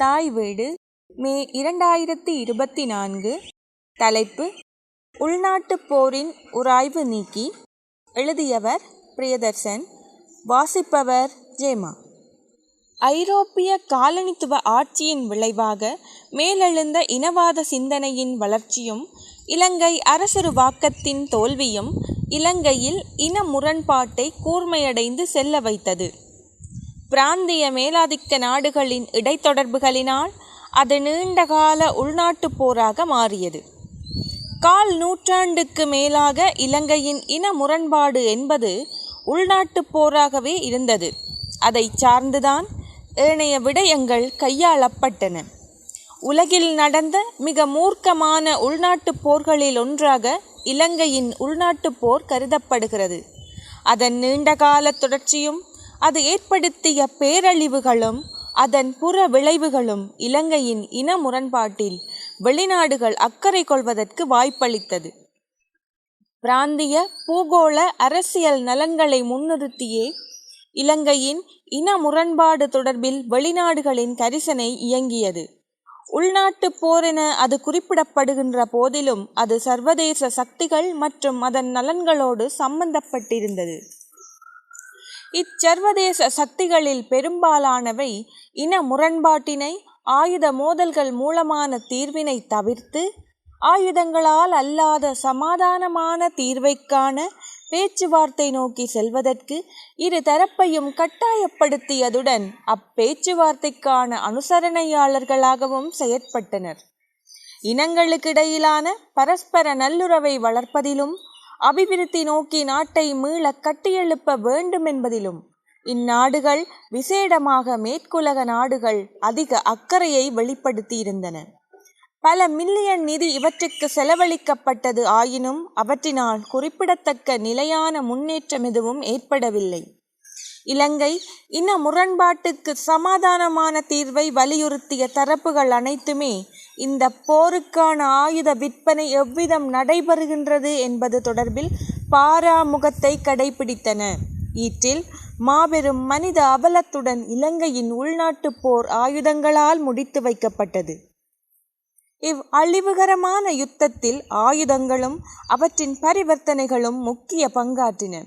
தாய் வீடு மே இரண்டாயிரத்தி இருபத்தி நான்கு தலைப்பு உள்நாட்டுப் போரின் உராய்வு நீக்கி எழுதியவர் பிரியதர்சன் வாசிப்பவர் ஜேமா. ஐரோப்பிய காலனித்துவ ஆட்சியின் விளைவாக மேலெழுந்த இனவாத சிந்தனையின் வளர்ச்சியும் இலங்கை அரசுருவாக்கத்தின் தோல்வியும் இலங்கையில் இன முரண்பாட்டை கூர்மையடைந்து செல்ல வைத்தது. பிராந்திய மேலாதிக்க நாடுகளின் இடைத்தொடர்புகளினால் அது நீண்டகால உள்நாட்டுப் போராக மாறியது. கால் நூற்றாண்டுக்கு மேலாக இலங்கையின் இன முரண்பாடு என்பது உள்நாட்டுப் போராகவே இருந்தது. அதை சார்ந்துதான் ஏனைய விடயங்கள் கையாளப்பட்டன. உலகில் நடந்த மிக மூர்க்கமான உள்நாட்டுப் போர்களில் ஒன்றாக இலங்கையின் உள்நாட்டுப் போர் கருதப்படுகிறது. அதன் நீண்டகால தொடர்ச்சியும் அது ஏற்படுத்திய பேரழிவுகளும் அதன் புற விளைவுகளும் இலங்கையின் இன முரண்பாட்டில் வெளிநாடுகள் அக்கறை கொள்வதற்கு வாய்ப்பளித்தது. பிராந்திய பூகோள அரசியல் நலன்களை முன்னிறுத்தியே இலங்கையின் இன முரண்பாடு தொடர்பில் வெளிநாடுகளின் கரிசனை இயங்கியது. உள்நாட்டுப் போர் என அது குறிப்பிடப்படுகின்ற போதிலும் அது சர்வதேச சக்திகள் மற்றும் அதன் நலன்களோடு சம்பந்தப்பட்டிருந்தது. இச்சர்வதேச சக்திகளில் பெரும்பாலானவை இன முரண்பாட்டினை ஆயுத மோதல்கள் மூலமான தீர்வினை தவிர்த்து ஆயுதங்களால் அல்லாத சமாதானமான தீர்வைக்கான பேச்சுவார்த்தை நோக்கி செல்வதற்கு இரு தரப்பையும் கட்டாயப்படுத்தியதுடன் அப்பேச்சுவார்த்தைக்கான அனுசரணையாளர்களாகவும் செயற்பட்டனர். இனங்களுக்கிடையிலான பரஸ்பர நல்லுறவை வளர்ப்பதிலும் அபிவிருத்தி நோக்கி நாட்டை மீள கட்டியெழுப்ப வேண்டும் என்பதிலும் இந்நாடுகள் விசேடமாக மேற்குலக நாடுகள் அதிக அக்கறையை வெளிப்படுத்தியிருந்தன. பல மில்லியன் நிதி இவற்றுக்கு செலவழிக்கப்பட்டது ஆயினும் அவற்றினால் குறிப்பிடத்தக்க நிலையான முன்னேற்றம் எதுவும் ஏற்படவில்லை. இலங்கை இன முரண்பாட்டுக்கு சமாதானமான தீர்வை வலியுறுத்திய தரப்புகள் அனைத்துமே இந்த போருக்கான ஆயுத விற்பனை எவ்விதம் நடைபெறுகின்றது என்பது தொடர்பில் பாராமுகத்தை கடைபிடித்தன. ஈற்றில் மாபெரும் மனித அவலத்துடன் இலங்கையின் உள்நாட்டுப் போர் ஆயுதங்களால் முடித்து வைக்கப்பட்டது. இவ் அழிவுகரமான யுத்தத்தில் ஆயுதங்களும் அவற்றின் பரிவர்த்தனைகளும் முக்கிய பங்காற்றின.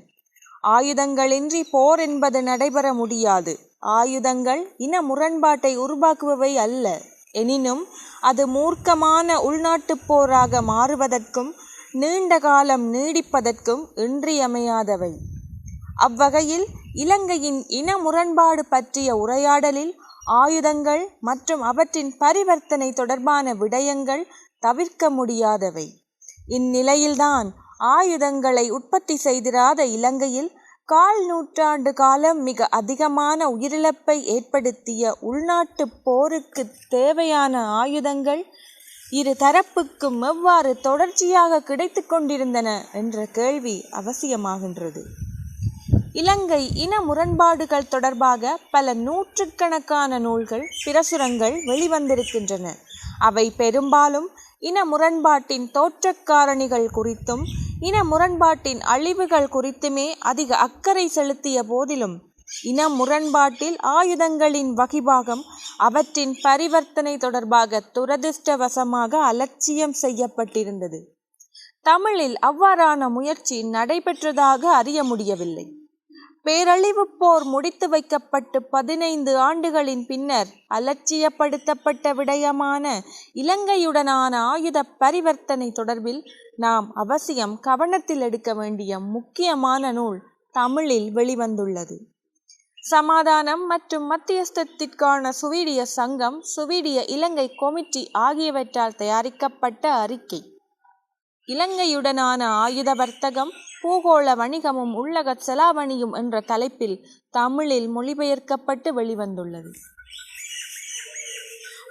ஆயுதங்களின்றி போர் என்பது நடைபெற முடியாது. ஆயுதங்கள் இன முரண்பாட்டை உருவாக்குபவை அல்ல. எனினும் அது மூர்க்கமான உள்நாட்டுப் போராக மாறுவதற்கும் நீண்ட காலம் நீடிப்பதற்கும் இன்றியமையாதவை. அவ்வகையில் இலங்கையின் இன முரண்பாடு பற்றிய உரையாடலில் ஆயுதங்கள் மற்றும் அவற்றின் பரிவர்த்தனை தொடர்பான விடயங்கள் தவிர்க்க முடியாதவை. இந்நிலையில்தான் ஆயுதங்களை உற்பத்தி செய்திராத இலங்கையில் கால் நூற்றாண்டு காலம் மிக அதிகமான உயிரிழப்பை ஏற்படுத்திய உள்நாட்டுப் போருக்கு தேவையான ஆயுதங்கள் இரு தரப்புக்கும் எவ்வாறு தொடர்ச்சியாக கிடைத்து கொண்டிருந்தன என்ற கேள்வி அவசியமாகின்றது. இலங்கை இன முரண்பாடுகள் தொடர்பாக பல நூற்றுக்கணக்கான நூல்கள் பிரசுரங்கள் வெளிவந்திருக்கின்றன. அவை பெரும்பாலும் இன முரண்பாட்டின் தோற்றக்காரணிகள் குறித்தும் இன முரண்பாட்டின் அழிவுகள் குறித்துமே அதிக அக்கறை செலுத்திய போதிலும் இன முரண்பாட்டில் ஆயுதங்களின் வகிபாகம் அவற்றின் பரிவர்த்தனை தொடர்பாக துரதிர்ஷ்டவசமாக அலட்சியம் செய்யப்பட்டிருந்தது. தமிழில் அவ்வாறான முயற்சி நடைபெற்றதாக அறிய முடியவில்லை. பேரழிவு போர் முடித்து வைக்கப்பட்டு பதினைந்து ஆண்டுகளின் பின்னர் அலட்சியப்படுத்தப்பட்ட விடயமான இலங்கையுடனான ஆயுத பரிவர்த்தனை தொடர்பில் நாம் அவசியம் கவனத்தில் எடுக்க வேண்டிய முக்கியமான நூல் தமிழில் வெளிவந்துள்ளது. சமாதானம் மற்றும் மத்தியஸ்தத்திற்கான சுவீடிய சங்கம் சுவீடிய இலங்கை கொமிட்டி ஆகியவற்றால் தயாரிக்கப்பட்ட அறிக்கை. இலங்கையுடனான ஆயுத வர்த்தகம் பூகோள வணிகமும் உள்ளக செலாவணியும் என்ற தலைப்பில் தமிழில் மொழிபெயர்க்கப்பட்டு வெளிவந்துள்ளது.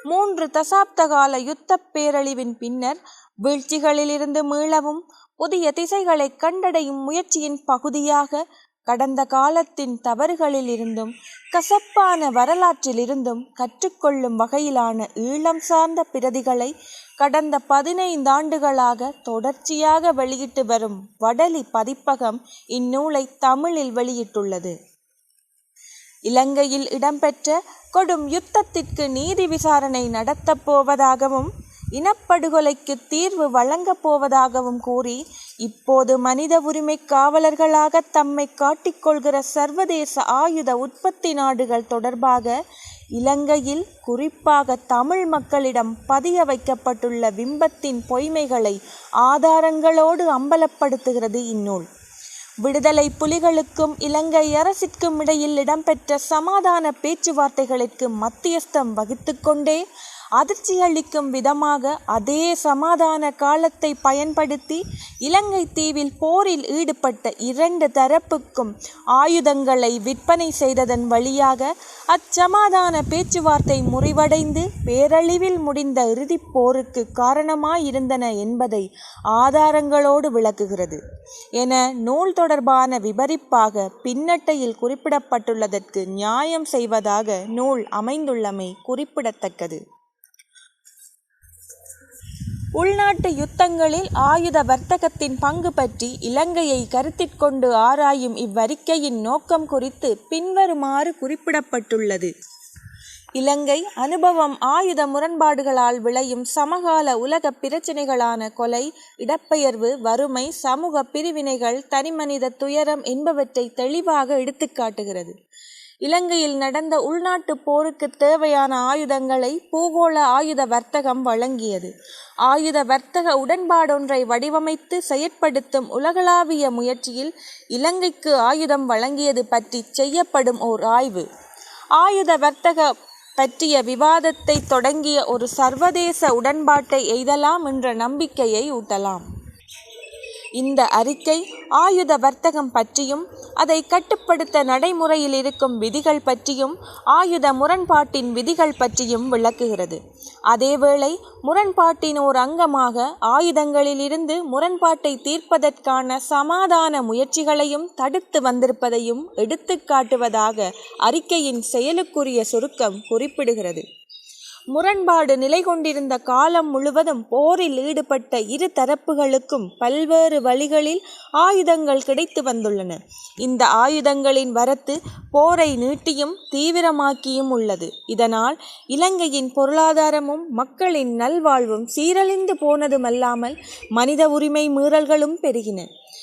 மூன்று தசாப்த கால யுத்த பேரழிவின் பின்னர் வீழ்ச்சிகளிலிருந்து மீளவும் புதிய திசைகளை கண்டடையும் முயற்சியின் பகுதியாக கடந்த காலத்தின் தவறுகளில் இருந்தும் கசப்பான வரலாற்றிலிருந்தும் கற்றுக்கொள்ளும் வகையிலான ஈழம் சார்ந்த பிரதிகளை கடந்த பதினைந்தாண்டுகளாக தொடர்ச்சியாக வெளியிட்டு வரும் வடலி பதிப்பகம் இந்நூலை தமிழில் வெளியிட்டுள்ளது. இலங்கையில் இடம்பெற்ற கொடும் யுத்தத்திற்கு நீதி விசாரணை நடத்தப் போவதாகவும் இனப்படுகொலைக்கு தீர்வு வழங்கப் போவதாகவும் கூறி இப்போது மனித உரிமை காவலர்களாக தம்மை காட்டிக்கொள்கிற சர்வதேச ஆயுத உற்பத்தி நாடுகள் தொடர்பாக இலங்கையில் குறிப்பாக தமிழ் மக்களிடம் பதிய வைக்கப்பட்டுள்ள விம்பத்தின் பொய்மைகளை ஆதாரங்களோடு அம்பலப்படுத்துகிறது இந்நூல். விடுதலை புலிகளுக்கும் இலங்கை அரசிற்கும் இடையில் இடம்பெற்ற சமாதான பேச்சுவார்த்தைகளுக்கு மத்தியஸ்தம் வகித்துக்கொண்டே அதிர்ச்சியளிக்கும் விதமாக அதே சமாதான காலத்தை பயன்படுத்தி இலங்கை தீவில் போரில் ஈடுபட்ட இரண்டு தரப்புக்கும் ஆயுதங்களை விற்பனை செய்ததன் வழியாக அச்சமாதான பேச்சுவார்த்தை முறிவடைந்து பேரழிவில் முடிந்த இறுதிப் போருக்கு காரணமாயிருந்தன என்பதை ஆதாரங்களோடு விளக்குகிறது. என நூல் தொடர்பான விபரிப்பாக பின்னட்டையில் குறிப்பிடப்பட்டுள்ளதற்கு நியாயம் செய்வதாக நூல் அமைந்துள்ளமை குறிப்பிடத்தக்கது. உள்நாட்டு யுத்தங்களில் ஆயுத வர்த்தகத்தின் பங்கு பற்றி இலங்கையை கருத்திற்கொண்டு ஆராயும் இவ்வறிக்கையின் நோக்கம் குறித்து பின்வருமாறு குறிப்பிடப்பட்டுள்ளது. இலங்கை அனுபவம் ஆயுத முரண்பாடுகளால் விளையும் சமகால உலக பிரச்சினைகளான கொலை இடப்பெயர்வு வறுமை சமூக பிரிவினைகள் தனிமனித துயரம் என்பவற்றை தெளிவாக எடுத்துக்காட்டுகிறது. இலங்கையில் நடந்த உள்நாட்டு போருக்கு தேவையான ஆயுதங்களை பூகோள ஆயுத வர்த்தகம் வழங்கியது. ஆயுத வர்த்தக உடன்பாடொன்றை வடிவமைத்து செயற்படுத்தும் உலகளாவிய முயற்சியில் இலங்கைக்கு ஆயுதம் வழங்கியது பற்றி செய்யப்படும் ஓர் ஆய்வு. ஆயுத வர்த்தக பற்றிய விவாதத்தை தொடங்கிய ஒரு சர்வதேச உடன்பாட்டை எய்தலாம் என்ற நம்பிக்கையை ஊட்டலாம். இந்த அறிக்கை ஆயுத வர்த்தகம் பற்றியும் அதை கட்டுப்படுத்த நடைமுறையில் இருக்கும் விதிகள் பற்றியும் ஆயுத முரண்பாட்டின் விதிகள் பற்றியும் விளக்குகிறது. அதேவேளை முரண்பாட்டின் ஓர் அங்கமாக ஆயுதங்களிலிருந்து முரண்பாட்டை தீர்ப்பதற்கான சமாதான முயற்சிகளையும் தடுத்து வந்திருப்பதையும் எடுத்துக்காட்டுவதாக அறிக்கையின் செயலுக்குரிய சுருக்கம் குறிப்பிடுகிறது. முரண்பாடு நிலை கொண்டிருந்த காலம் முழுவதும் போரில் ஈடுபட்ட இரு தரப்புகளுக்கும் பல்வேறு வழிகளில் ஆயுதங்கள் கிடைத்து வந்துள்ளன. இந்த ஆயுதங்களின் வரத்து போரை நீட்டியும் தீவிரமாக்கியும் உள்ளது. இதனால் இலங்கையின் பொருளாதாரமும் மக்களின் நல்வாழ்வும் சீரழிந்து போனதுமல்லாமல் மனித உரிமை மீறல்களும் பெருகின.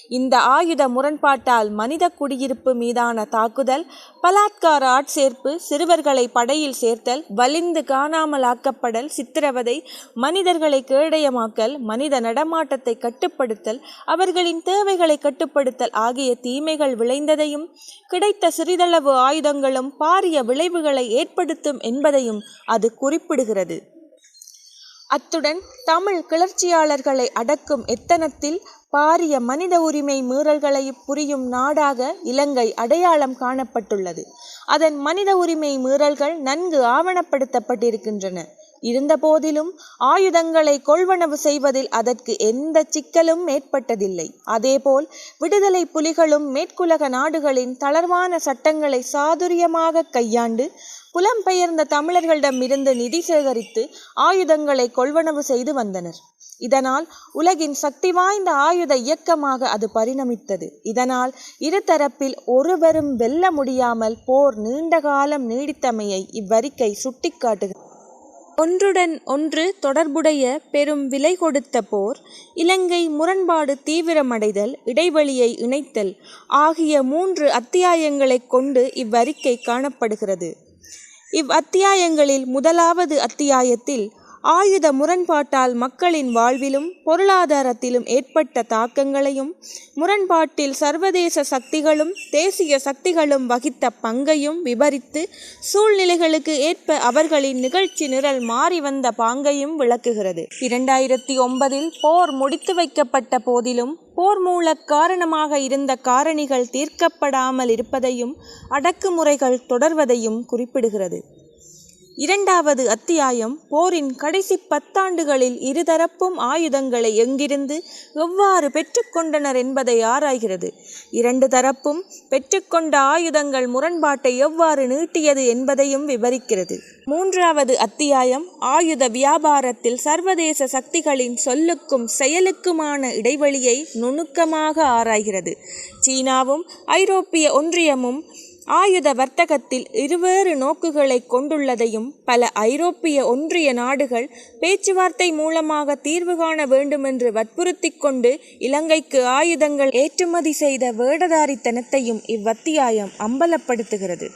இந்த ஆயுத முரண்பாட்டால் மனித குடியிருப்பு மீதான தாக்குதல் பலாத்கார ஆட்சேர்ப்பு சிறுவர்களை படையில் சேர்த்தல் வலிந்து காணாமலாக்கப்படல் சித்திரவதை மனிதர்களை கேடயமாக்கல் மனித நடமாட்டத்தை கட்டுப்படுத்தல் அவர்களின் தேவைகளை கட்டுப்படுத்தல் ஆகிய தீமைகள் விளைந்ததையும் கிடைத்த சிறிதளவு ஆயுதங்களும் பாரிய விளைவுகளை ஏற்படுத்தும் என்பதையும் அது குறிப்பிடுகிறது. அத்துடன் தமிழ் கிளர்ச்சியாளர்களை அடக்கும் எத்தனத்தில் பாரிய மனித உரிமை மீறல்களை புரியும் நாடாக இலங்கை அடையாளம் காணப்பட்டுள்ளது. அதன் மனித உரிமை மீறல்கள் நன்கு ஆவணப்படுத்தப்பட்டிருக்கின்றன. இருந்தபோதிலும் ஆயுதங்களை கொள்வனவு செய்வதில் அதற்கு எந்த சிக்கலும் ஏற்பட்டதில்லை. அதேபோல் விடுதலை புலிகளும் மேற்குலக நாடுகளின் தளர்வான சட்டங்களை சாதுரியமாக கையாண்டு புலம்பெயர்ந்த தமிழர்களிடமிருந்து நிதி சேகரித்து ஆயுதங்களை கொள்வனவு செய்து வந்தனர். இதனால் உலகின் சக்தி வாய்ந்த ஆயுத இயக்கமாக அது பரிணமித்தது. இதனால் இருதரப்பில் ஒருவரும் வெல்ல முடியாமல் போர் நீண்ட காலம் நீடித்தமையை இவ்வறிக்கை சுட்டிக்காட்டுகிறது. ஒன்றுடன் ஒன்று தொடர்புடைய பெரும் விலை கொடுத்த போர் இலங்கை முரண்பாடு தீவிரமடைதல் இடைவெளியை இணைத்தல் ஆகிய மூன்று அத்தியாயங்களைக் கொண்டு இவ்வறிக்கை காணப்படுகிறது. இவ் அத்தியாயங்களில் முதலாவது அத்தியாயத்தில் ஆயுத முரண்பாட்டால் மக்களின் வாழ்விலும் பொருளாதாரத்திலும் ஏற்பட்ட தாக்கங்களையும் முரண்பாட்டில் சர்வதேச சக்திகளும் தேசிய சக்திகளும் வகித்த பங்கையும் விவரித்து சூழ்நிலைகளுக்கு ஏற்ப அவர்களின் நிகழ்ச்சி நிரல் மாறி வந்த பாங்கையும் விளக்குகிறது. இரண்டாயிரத்தி ஒன்பதில் போர் முடித்து வைக்கப்பட்ட போதிலும் போர் மூல காரணமாக இருந்த காரணிகள் தீர்க்கப்படாமல் இருப்பதையும் அடக்குமுறைகள் தொடர்வதையும் குறிப்பிடுகிறது. இரண்டாவது அத்தியாயம் போரின் கடைசி பத்தாண்டுகளில் இருதரப்பும் ஆயுதங்களை எங்கிருந்து எவ்வாறு பெற்றுக்கொண்டனர் என்பதை ஆராய்கிறது. இரண்டு தரப்பும் பெற்றுக்கொண்ட ஆயுதங்கள் முரண்பாட்டை எவ்வாறு நீட்டியது என்பதையும் விவரிக்கிறது. மூன்றாவது அத்தியாயம் ஆயுத வியாபாரத்தில் சர்வதேச சக்திகளின் சொல்லுக்கும் செயலுக்குமான இடைவெளியை நுணுக்கமாக ஆராய்கிறது. சீனாவும் ஐரோப்பிய ஒன்றியமும் ஆயுத வர்த்தகத்தில் இருவேறு நோக்குகளை கொண்டுள்ளதையும் பல ஐரோப்பிய ஒன்றிய நாடுகள் பேச்சுவார்த்தை மூலமாக தீர்வு காண வேண்டுமென்று வற்புறுத்திக் கொண்டு இலங்கைக்கு ஆயுதங்கள் ஏற்றுமதி செய்த வேடதாரித்தனத்தையும் இவ்வத்தியாயம் அம்பலப்படுத்துகிறது.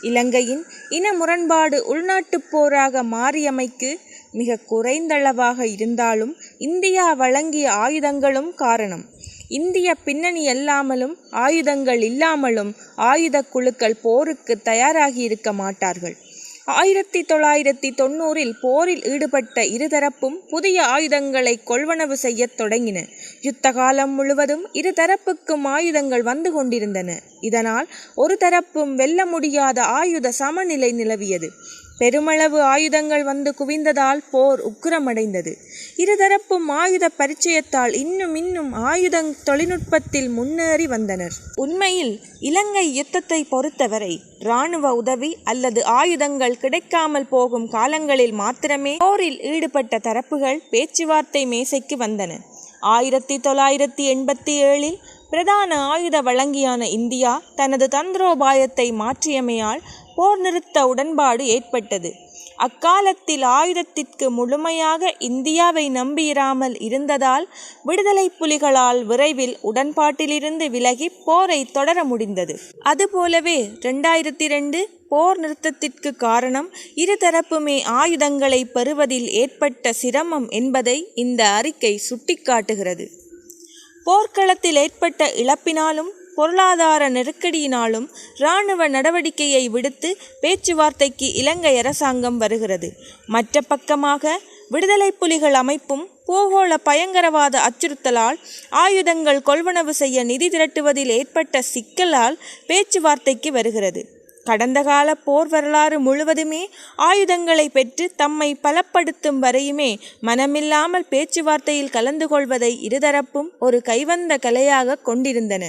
இலங்கையின் இன முரண்பாடு உள்நாட்டுப் போராக மாறியமைக்கு மிக குறைந்தளவாக இருந்தாலும் இந்தியா வழங்கிய ஆயுதங்களும் காரணம். இந்திய பின்னணி அல்லாமலும் ஆயுதங்கள் இல்லாமலும் ஆயுத குழுக்கள் போருக்கு தயாராகி இருக்க மாட்டார்கள். ஆயிரத்தி தொள்ளாயிரத்தி தொண்ணூறில் போரில் ஈடுபட்ட இருதரப்பும் புதிய ஆயுதங்களை கொள்வனவு செய்யத் தொடங்கின. யுத்த காலம் முழுவதும் இருதரப்புக்கும் ஆயுதங்கள் வந்து கொண்டிருந்தன. இதனால் ஒரு தரப்பும் வெல்ல முடியாத ஆயுத சமநிலை நிலவியது. பெருமளவு ஆயுதங்கள் வந்து குவிந்ததால் போர் உக்கிரமடைந்தது. இருதரப்பும் ஆயுத பரிச்சயத்தால் இன்னும் இன்னும் ஆயுத தொழில்நுட்பத்தில் முன்னேறி வந்தனர். உண்மையில் இலங்கை யுத்தத்தை பொறுத்தவரை இராணுவ உதவி அல்லது ஆயுதங்கள் கிடைக்காமல் போகும் காலங்களில் மாத்திரமே போரில் ஈடுபட்ட தரப்புகள் பேச்சுவார்த்தை மேசைக்கு வந்தன. ஆயிரத்தி தொள்ளாயிரத்தி எண்பத்தி ஏழில் பிரதான ஆயுத வழங்கியான இந்தியா தனது தந்திரோபாயத்தை மாற்றியமையால் போர் நிறுத்த உடன்பாடு ஏற்பட்டது. அக்காலத்தில் ஆயுதத்திற்கு முழுமையாக இந்தியாவை நம்பியிராமல் இருந்ததால் விடுதலை புலிகளால் விரைவில் உடன்பாட்டிலிருந்து விலகி போரை தொடர முடிந்தது. அதுபோலவே ரெண்டாயிரத்தி ரெண்டு போர் நிறுத்தத்திற்கு காரணம் இருதரப்புமே ஆயுதங்களை பெறுவதில் ஏற்பட்ட சிரமம் என்பதை இந்த அறிக்கை சுட்டிக்காட்டுகிறது. போர்க்களத்தில் ஏற்பட்ட இழப்பினாலும் பொருளாதார நெருக்கடியினாலும் இராணுவ நடவடிக்கையை விடுத்து பேச்சுவார்த்தைக்கு இலங்கை அரசாங்கம் வருகிறது. மற்ற பக்கமாக விடுதலை புலிகள் அமைப்பும் பூகோள பயங்கரவாத அச்சுறுத்தலால் ஆயுதங்கள் கொள்வனவு செய்ய நிதி திரட்டுவதில் ஏற்பட்ட சிக்கலால் பேச்சுவார்த்தைக்கு வருகிறது. கடந்த கால போர் வரலாறு முழுவதுமே ஆயுதங்களை பெற்று தம்மை பலப்படுத்தும் வரையுமே மனமில்லாமல் பேச்சுவார்த்தையில் கலந்து கொள்வதை இருதரப்பும் ஒரு கைவந்த கலையாக கொண்டிருந்தன.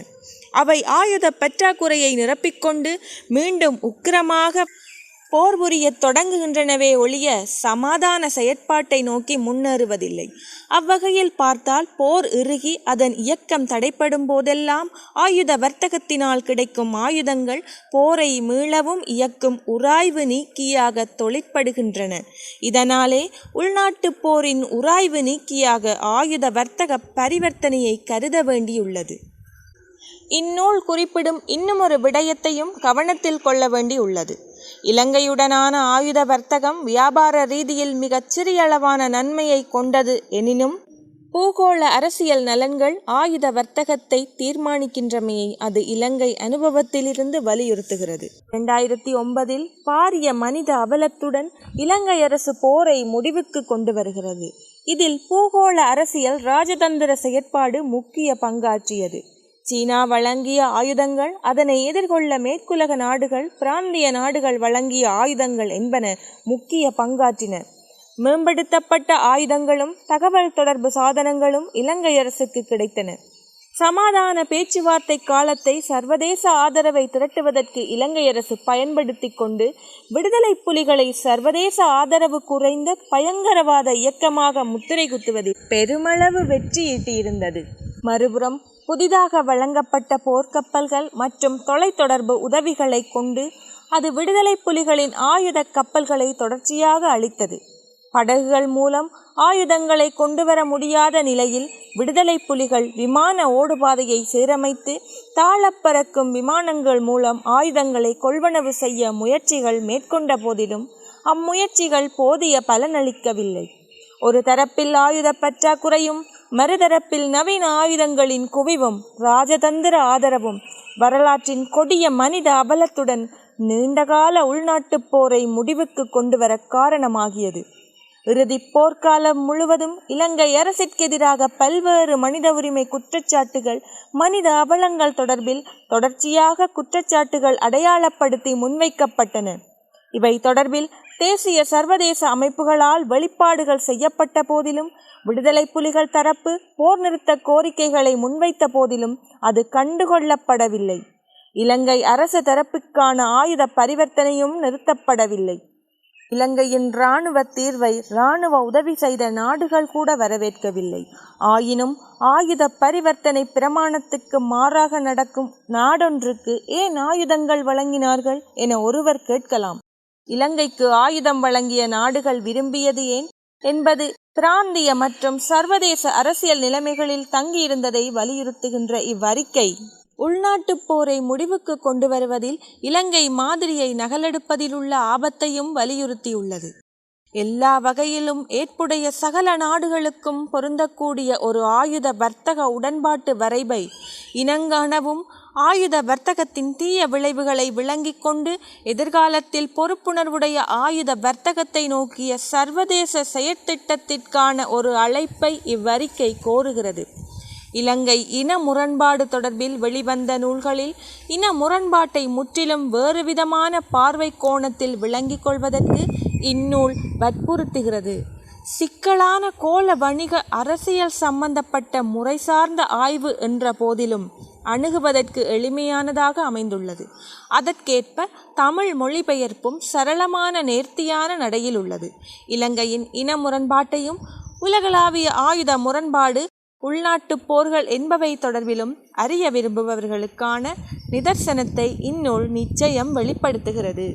அவை ஆயுத பற்றாக்குறையை நிரப்பிக்கொண்டு மீண்டும் உக்கிரமாக போர் புரியத் தொடங்குகின்றனவே ஒழிய சமாதான செயற்பாட்டை நோக்கி முன்னேறுவதில்லை. அவ்வகையில் பார்த்தால் போர் இறுகி அதன் இயக்கம் தடைப்படும் போதெல்லாம் ஆயுத வர்த்தகத்தினால் கிடைக்கும் ஆயுதங்கள் போரை மீளவும் இயக்கும் உராய்வு நீக்கியாக தொழிற்படுகின்றன. இதனாலே உள்நாட்டுப் போரின் உராய்வு நீக்கியாக ஆயுத வர்த்தக பரிவர்த்தனையை கருத வேண்டியுள்ளது. இந்நூல் குறிப்பிடும் இன்னுமொரு விடயத்தையும் கவனத்தில் கொள்ள வேண்டியுள்ளது. இலங்கையுடனான ஆயுத வர்த்தகம் வியாபார ரீதியில் மிகச் சிறியளவான நன்மையை கொண்டது எனினும் பூகோள அரசியல் நலன்கள் ஆயுத வர்த்தகத்தை தீர்மானிக்கின்றமையை அது இலங்கை அனுபவத்திலிருந்து வலியுறுத்துகிறது. இரண்டாயிரத்தி ஒன்பதில் பாரிய மனித அவலத்துடன் இலங்கை அரசு போரை முடிவுக்கு கொண்டு வருகிறது. இதில் பூகோள அரசியல் ராஜதந்திர செயற்பாடு முக்கிய பங்காற்றியது. சீனா வழங்கிய ஆயுதங்கள் அதனை எதிர்கொள்ள மேற்குலக நாடுகள் பிராந்திய நாடுகள் வழங்கிய ஆயுதங்கள் என்பன முக்கிய பங்காற்றின. மேம்படுத்தப்பட்ட ஆயுதங்களும் தகவல் தொடர்பு சாதனங்களும் இலங்கை அரசுக்கு கிடைத்தன. சமாதான பேச்சுவார்த்தை காலத்தை சர்வதேச ஆதரவை திரட்டுவதற்கு இலங்கை அரசு பயன்படுத்தி கொண்டு விடுதலை புலிகளை சர்வதேச ஆதரவு குறைந்த பயங்கரவாத இயக்கமாக முத்திரை குத்துவதில் பெருமளவு வெற்றியீட்டியிருந்தது. மறுபுறம் புதிதாக வழங்கப்பட்ட போர்க்கப்பல்கள் மற்றும் தொலைத்தொடர்பு உதவிகளை கொண்டு அது விடுதலை புலிகளின் ஆயுத கப்பல்களை தொடர்ச்சியாக அளித்தது படகுகள் மூலம் ஆயுதங்களை கொண்டு வர முடியாத நிலையில் விடுதலை புலிகள் விமான ஓடுபாதையை சீரமைத்து தாளப்பறக்கும் விமானங்கள் மூலம் ஆயுதங்களை கொள்வனவு செய்ய முயற்சிகள் மேற்கொண்ட போதிலும் அம்முயற்சிகள் போதிய பலனளிக்கவில்லை. ஒரு தரப்பில் ஆயுத பற்றாக்குறையும் மறுதரப்பில் நவீன ஆயுதங்களின் குவிவும் ராஜதந்திர ஆதரவும் வரலாற்றின் கொடிய மனித அபலத்துடன் நீண்டகால உள்நாட்டுப் போரை முடிவுக்கு கொண்டுவர காரணமாகியது. இறுதி போர்க்காலம் முழுவதும் இலங்கை அரசிற்கு எதிராக பல்வேறு மனித உரிமை குற்றச்சாட்டுகள் மனித அவலங்கள் தொடர்பில் தொடர்ச்சியாக குற்றச்சாட்டுகள் அடையாளப்படுத்தி முன்வைக்கப்பட்டன. இவை தொடர்பில் தேசிய சர்வதேச அமைப்புகளால் வெளிப்பாடுகள் செய்யப்பட்ட போதிலும் விடுதலை புலிகள் தரப்பு போர் நிறுத்த கோரிக்கைகளை முன்வைத்த போதிலும் அது கண்டுகொள்ளப்படவில்லை. இலங்கை அரசு தரப்புக்கான ஆயுத பரிவர்த்தனையும் நிறுத்தப்படவில்லை. இலங்கையின் இராணுவ தீர்வை இராணுவ உதவி செய்த நாடுகள் கூட வரவேற்கவில்லை. ஆயினும் ஆயுத பரிவர்த்தனை பிரமாணத்துக்கு மாறாக நடக்கும் நாடொன்றுக்கு ஏன் ஆயுதங்கள் வழங்கினார்கள் என ஒருவர் கேட்கலாம். இலங்கைக்கு ஆயுதம் வழங்கிய நாடுகள் விரும்பியது ஏன்? என்பது பிராந்திய மற்றும் சர்வதேச அரசியல் நிலைமைகளில் தங்கியிருந்ததை வலியுறுத்துகின்ற இவ்வறிக்கை. உள்நாட்டுப் போரை முடிவுக்கு கொண்டு வருவதில் இலங்கை மாதிரியை நகலெடுப்பதிலுள்ள ஆபத்தையும் வலியுறுத்தியுள்ளது. எல்லா வகையிலும் ஏற்புடைய சகல நாடுகளுக்கும் பொருந்தக்கூடிய ஒரு ஆயுத வர்த்தக உடன்பாட்டு வரைபை இனங்காணவும் ஆயுத வர்த்தகத்தின் தீய விளைவுகளை விளங்கிக் கொண்டு எதிர்காலத்தில் பொறுப்புணர்வுடைய ஆயுத வர்த்தகத்தை நோக்கிய சர்வதேச செயற்திட்டத்திற்கான ஒரு அழைப்பை இவ்வறிக்கை கோருகிறது. இலங்கை இன முரண்பாடு தொடர்பில் வெளிவந்த நூல்களில் இன முரண்பாட்டை முற்றிலும் வேறுவிதமான பார்வை கோணத்தில் விளங்கிக் கொள்வதற்கு இந்நூல் வற்புறுத்துகிறது. சிக்கலான கோல வணிக அரசியல் சம்பந்தப்பட்ட முறை சார்ந்த ஆய்வு என்ற போதிலும் அணுகுவதற்கு எளிமையானதாக அமைந்துள்ளது. அதற்கேற்ப தமிழ் மொழிபெயர்ப்பும் சரளமான நேர்த்தியான நடையில் உள்ளது. இலங்கையின் இன முரண்பாட்டையும் உலகளாவிய ஆயுத முரண்பாடு உள்நாட்டுப் போர்கள் என்பவை தொடர்பிலும் அறிய விரும்புபவர்களுக்கான நிதர்சனத்தை இந்நூல் நிச்சயம் வெளிப்படுத்துகிறது.